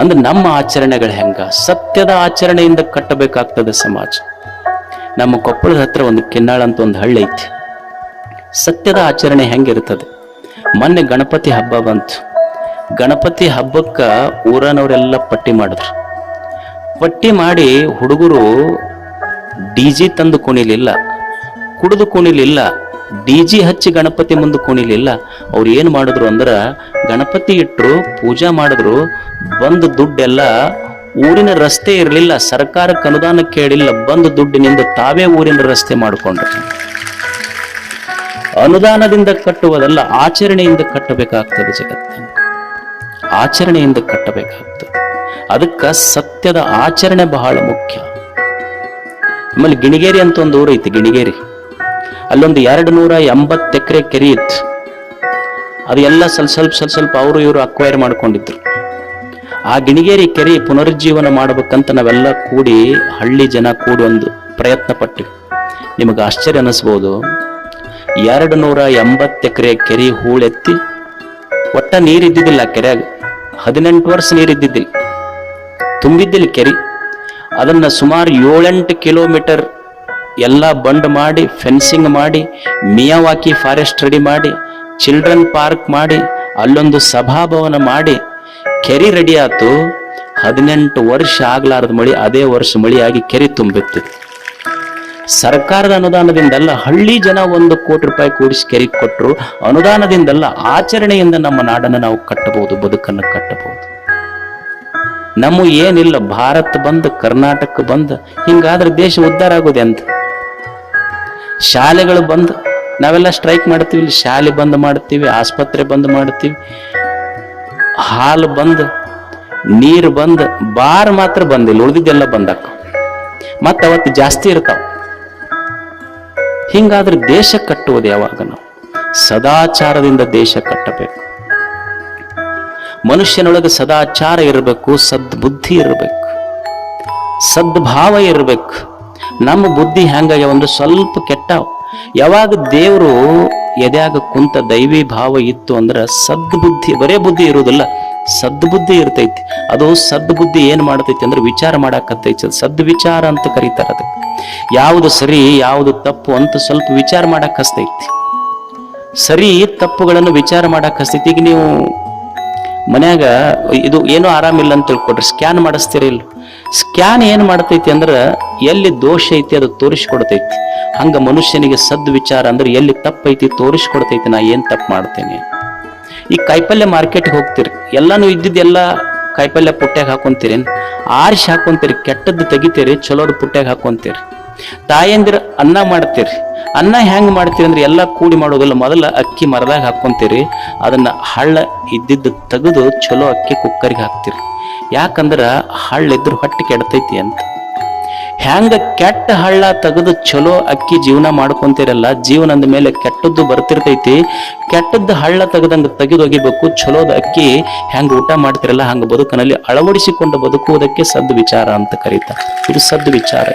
ಅಂದ್ರೆ ನಮ್ಮ ಆಚರಣೆಗಳು ಹೆಂಗ? ಸತ್ಯದ ಆಚರಣೆಯಿಂದ ಕಟ್ಟಬೇಕಾಗ್ತದೆ ಸಮಾಜ. ನಮ್ಮ ಕೊಪ್ಪಳದ ಹತ್ರ ಒಂದು ಕೆನ್ನಾಳ ಅಂತ ಒಂದು ಹಳ್ಳಿ ಐತಿ. ಸತ್ಯದ ಆಚರಣೆ ಹೆಂಗಿರ್ತದೆ? ಮೊನ್ನೆ ಗಣಪತಿ ಹಬ್ಬ ಬಂತು. ಗಣಪತಿ ಹಬ್ಬಕ್ಕ ಊರನವರೆಲ್ಲ ಪಟ್ಟಿ ಮಾಡಿದ್ರು. ಪಟ್ಟಿ ಮಾಡಿ ಹುಡುಗರು ಡಿ ಜಿ ತಂದು ಕುಣಿಲಿಲ್ಲ, ಕುಡಿದು ಕುಣಿಲಿಲ್ಲ ಡಿ ಜಿ ಹಚ್ಚಿ ಗಣಪತಿ ಮುಂದೆ ಕುಣಿಲಿಲ್ಲ. ಅವ್ರು ಏನು ಮಾಡಿದ್ರು ಅಂದ್ರ ಗಣಪತಿ ಇಟ್ಟರು ಪೂಜಾ ಮಾಡಿದ್ರು, ಬಂದ ದುಡ್ಡೆಲ್ಲ ಊರಿನ ರಸ್ತೆ ಇರಲಿಲ್ಲ, ಸರ್ಕಾರಕ್ಕೆ ಅನುದಾನ ಕೇಳಿಲ್ಲ, ಬಂದ ದುಡ್ಡಿನಿಂದ ತಾವೇ ಊರಿನ ರಸ್ತೆ ಮಾಡಿಕೊಂಡ್ರು. ಅನುದಾನದಿಂದ ಕಟ್ಟುವುದಲ್ಲ, ಆಚರಣೆಯಿಂದ ಕಟ್ಟಬೇಕಾಗ್ತದೆ ಜಗತ್ತನ್ನು ಆಚರಣೆಯಿಂದ ಕಟ್ಟಬೇಕಾಗ್ತದೆ. ಅದಕ್ಕೆ ಸತ್ಯದ ಆಚರಣೆ ಬಹಳ ಮುಖ್ಯ. ಆಮೇಲೆ ಗಿಣಿಗೇರಿ ಅಂತ ಒಂದು ಊರು ಐತಿ ಗಿಣಿಗೇರಿ. ಅಲ್ಲೊಂದು ಎರಡು ನೂರ ಎಂಬತ್ತು ಎಕರೆ ಕೆರೆ ಇತ್ತು. ಅದು ಎಲ್ಲ ಸ್ವಲ್ಪ ಸ್ವಲ್ಪ ಸ್ವಲ್ಪ ಸ್ವಲ್ಪ ಅವರು ಇವರು ಅಕ್ವೈರ್ ಮಾಡ್ಕೊಂಡಿದ್ರು. ಆ ಗಿಣಿಗೇರಿ ಕೆರೆ ಪುನರುಜ್ಜೀವನ ಮಾಡಬೇಕಂತ ನಾವೆಲ್ಲ ಕೂಡಿ ಹಳ್ಳಿ ಜನ ಕೂಡಿ ಒಂದು ಪ್ರಯತ್ನ ಪಟ್ಟಿವಿ. ನಿಮಗೆ ಆಶ್ಚರ್ಯ ಅನ್ನಿಸ್ಬೋದು ಎರಡು ನೂರ ಎಂಬತ್ತು ಎಕರೆ ಕೆರೆ ಹೂಳೆತ್ತಿ ಒಟ್ಟ ನೀರಿದ್ದಿದ್ದಿಲ್ಲ ಕೆರೆಯಾಗ. ಹದಿನೆಂಟು ವರ್ಷ ನೀರಿದ್ದಿದ್ದಿಲ್ಲ ತುಂಬಿದ್ದಿಲ್ಲ ಕೆರೆ. ಅದನ್ನು ಸುಮಾರು ಏಳೆಂಟು ಕಿಲೋಮೀಟರ್ ಎಲ್ಲ ಬಂಡ್ ಮಾಡಿ ಫೆನ್ಸಿಂಗ್ ಮಾಡಿ, ಮಿಯಾವಾಕಿ ಫಾರೆಸ್ಟ್ ರೆಡಿ ಮಾಡಿ ಚಿಲ್ಡ್ರನ್ ಪಾರ್ಕ್ ಮಾಡಿ, ಅಲ್ಲೊಂದು ಸಭಾಭವನ ಮಾಡಿ, ಕೆರೆ ರೆಡಿ ಆಯ್ತು. ಹದಿನೆಂಟು ವರ್ಷ ಆಗ್ಲಾರದ ಮಳಿ, ಅದೇ ವರ್ಷ ಮಳಿಯಾಗಿ ಕೆರೆ ತುಂಬಿತ್ತು. ಸರ್ಕಾರದ ಅನುದಾನದಿಂದಲ್ಲ ಹಳ್ಳಿ ಜನ ಒಂದು ಕೋಟಿ ರೂಪಾಯಿ ಕೂಡಿಸಿ ಕೆರೆ ಕೊಟ್ಟರು ಅನುದಾನದಿಂದಲ್ಲ ಆಚರಣೆಯಿಂದ ನಮ್ಮ ನಾಡನ್ನು ನಾವು ಕಟ್ಟಬಹುದು, ಬದುಕನ್ನು ಕಟ್ಟಬಹುದು. ನಮ್ಮ ಏನಿಲ್ಲ, ಭಾರತ ಬಂದ, ಕರ್ನಾಟಕ ಬಂದ, ಹಿಂಗಾದ್ರೆ ದೇಶ ಉದ್ಧಾರ ಆಗೋದೆ ಅಂತ ಶಾಲೆಗಳು ಬಂದು, ನಾವೆಲ್ಲ ಸ್ಟ್ರೈಕ್ ಮಾಡ್ತೀವಿ, ಇಲ್ಲಿ ಶಾಲೆ ಬಂದ್ ಮಾಡ್ತೀವಿ, ಆಸ್ಪತ್ರೆ ಬಂದ್ ಮಾಡ್ತೀವಿ. ಹಾಲು ಬಂದ್, ನೀರು ಬಂದ್, ಬಾರ್ ಮಾತ್ರ ಬಂದಿಲ್ಲ ಉಳಿದಿದ್ದೆಲ್ಲ ಬಂದಕ್ಕ. ಮತ್ತೆ ಅವತ್ತು ಜಾಸ್ತಿ ಇರ್ತಾವ. ಹಿಂಗಾದ್ರೆ ದೇಶ ಕಟ್ಟುವುದು ಯಾವಾಗ ನಾವು? ಸದಾಚಾರದಿಂದ ದೇಶ ಕಟ್ಟಬೇಕು. ಮನುಷ್ಯನೊಳಗೆ ಸದಾಚಾರ ಇರಬೇಕು, ಸದ್ಬುದ್ಧಿ ಇರಬೇಕು. ಸದ್ಭಾವ ಇರಬೇಕು. ನಮ್ಮ ಬುದ್ಧಿ ಹೆಂಗಾಗ್ಯಾವ ಒಂದು ಸ್ವಲ್ಪ ಕೆಟ್ಟಾವ ಯಾವಾಗ ದೇವರು ಎದ್ಯಾಗ ಕುಂತ ದೈವಿ ಭಾವ ಇತ್ತು ಅಂದ್ರೆ ಸದ್ಬುದ್ಧಿ, ಬರೇ ಬುದ್ಧಿ ಇರುವುದಿಲ್ಲ ಸದ್ಬುದ್ಧಿ ಇರ್ತೈತಿ. ಅದು ಸದ್ಬುದ್ಧಿ ಏನ್ ಮಾಡ್ತೈತಿ ಅಂದ್ರೆ ವಿಚಾರ ಮಾಡಾಕತ್ತೈತಿ. ಸದ್ವಿಚಾರ ಸದ್ ವಿಚಾರ ಅಂತ ಕರೀತಾರ ಅದಕ್ಕೆ. ಯಾವುದು ಸರಿ, ಯಾವುದು ತಪ್ಪು ಅಂತ ಸ್ವಲ್ಪ ವಿಚಾರ ಮಾಡಕ್ಕೆ ಸರಿ ತಪ್ಪುಗಳನ್ನು ವಿಚಾರ ಮಾಡಕ್ಕೆ ಹಸ್ತೈತಿ ಈಗ ನೀವು ಮನ್ಯಾಗ ಇದು ಏನೋ ಆರಾಮಿಲ್ಲ ಅಂತ ತಿಳ್ಕೊಡ್ರಿ ಸ್ಕ್ಯಾನ್ ಮಾಡಿಸ್ತೀರಿ ಇಲ್ಲ ಸ್ಕ್ಯಾನ್ ಏನು ಮಾಡ್ತೈತಿ ಅಂದ್ರೆ ಎಲ್ಲಿ ದೋಷ ಐತಿ ಅದು ತೋರಿಸ್ಕೊಡ್ತೈತಿ. ಹಂಗ ಮನುಷ್ಯನಿಗೆ ಸದ್ ವಿಚಾರ ಅಂದ್ರೆ ಎಲ್ಲಿ ತಪ್ಪೈತಿ ತೋರಿಸ್ಕೊಡ್ತೈತಿ, ನಾ ಏನ್ ತಪ್ಪು ಮಾಡ್ತೇನೆ? ಈ ಕಾಯಿಪಲ್ಯ ಮಾರ್ಕೆಟ್ಗೆ ಹೋಗ್ತೀರಿ. ಎಲ್ಲಾನು ಇದ್ದಿದ್ದೆಲ್ಲ ಕಾಯಿಪಲ್ಯ ಪುಟ್ಟ್ಯಾಗ ಹಾಕೊಂತೀರಿ ಆರಿಸಿ ಹಾಕೊಂತೀರಿ. ಕೆಟ್ಟದ್ದು ತೆಗಿತೀರಿ, ಚಲೋದು ಪುಟ್ಟ್ಯಾಗ ಹಾಕೊಂತೀರಿ. ತಾಯಂದಿರ ಅನ್ನ ಮಾಡ್ತೀರಿ. ಅನ್ನ ಹೆಂಗೆ ಮಾಡ್ತೀರಿ ಅಂದ್ರೆ ಎಲ್ಲ ಕೂಡಿ ಮಾಡೋದಿಲ್ಲ, ಮೊದಲ ಅಕ್ಕಿ ಮರದಾಗ ಹಾಕೊಂತೀರಿ. ಅದನ್ನ ಹಳ್ಳ ಇದ್ದಿದ್ದು ತೆಗೆದು ಚಲೋ ಅಕ್ಕಿ ಕುಕ್ಕರಿಗೆ ಹಾಕ್ತೀರಿ. ಯಾಕಂದ್ರೆ ಹಳ್ಳ ಇದ್ರ ಹೊಟ್ಟೆ ಕೆಡ್ತೈತಿ ಅಂತ. ಹೆಂಗ ಕೆಟ್ಟ ಹಳ್ಳ ತೆಗೆದು ಚಲೋ ಅಕ್ಕಿ ಜೀವನ ಮಾಡ್ಕೊಂತೀರಲ್ಲ ಜೀವನ ಅಂದ ಮೇಲೆ ಕೆಟ್ಟದ್ದು ಬರ್ತಿರ್ತೈತಿ. ಕೆಟ್ಟದ್ದು ಹಳ್ಳ ತೆಗೆದಂಗ ತೆಗೆದೊಗಿಬೇಕು ಚಲೋದ ಅಕ್ಕಿ ಹೆಂಗ ಊಟ ಮಾಡ್ತಿರಲ್ಲ, ಹಂಗ ಬದುಕನಲ್ಲಿ ಅಳವಡಿಸಿಕೊಂಡು ಬದುಕುವುದಕ್ಕೆ ಸದ್ ವಿಚಾರ ಅಂತ ಕರೀತಾರೆ. ಇದು ಸದ್ ವಿಚಾರ